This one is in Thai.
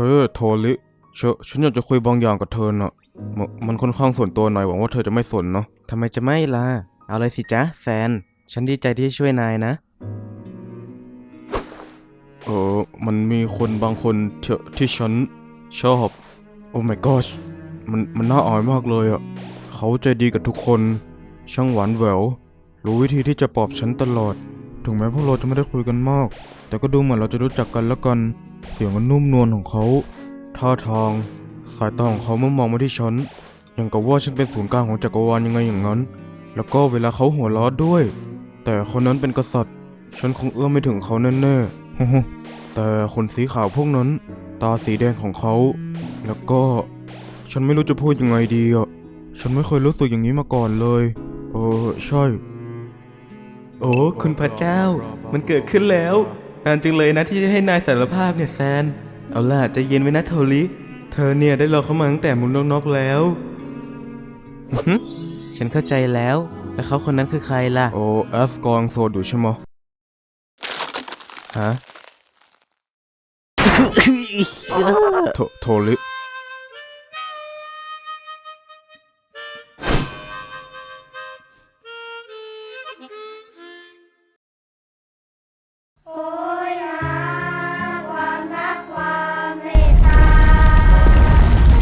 เฮ้ยโทริเชนฉันอยากจะคุยบางอย่างกับเธอน่ะมมันค่อนข้างส่วนตัวหน่อยหวังว่าเธอจะไม่สนเนาะทำไมจะไม่ล่ะ เอาเลยสิจ๊ะแซน ฉันดีใจที่ช่วยนายนะ เออมันมีคนบางคนที่ที่ฉันชอบ โอ้ my gosh มันมันน่าอายมากเลยอะ เขาใจดีกับทุกคน ช่างหวานแหวว รู้วิธีที่จะปลอบฉันตลอด ถึงแม้พวกเราจะไม่ได้คุยกันมาก แต่ก็ดูเหมือนเราจะรู้จักกันแล้วกัน เสียงอันนุ่มนวลของเขาท่าทางสายตาของเขาเมื่อมองมาที่ฉันอย่างกับว่าฉันเป็นศูนย์กลางของจักรวาลยังไงอย่างนั้น แล้วก็เวลาเขาหัวเราะด้วย แต่คนนั้นเป็นกษัตริย์ ฉันคงเอื้อมไม่ถึงเขาแน่ๆแต่ขนสีขาวพวกนั้น ตาสีแดงของเขา แล้วก็ ฉันไม่รู้จะพูดยังไงดีอะฉันไม่เคยรู้สึกอย่างนี้มาก่อนเลย เออใช่ โอ้ คุณพระเจ้า มันเกิดขึ้นแล้ว นานจึงเลยนะที่จะให้นายสารภาพเนี่ยแซน เอาล่ะใจะเย็นไว้นะโทริเธอเนี่ยได้รอเข้ามาตั้งแต่มุนนอกๆแล้วอื้อหือฉันเข้าใจแล้ว แล้วเขาคนนั้นคือใครล่ะ โอ้แอสกองโซดอยู่ใช่ไหมะฮะโทโทริ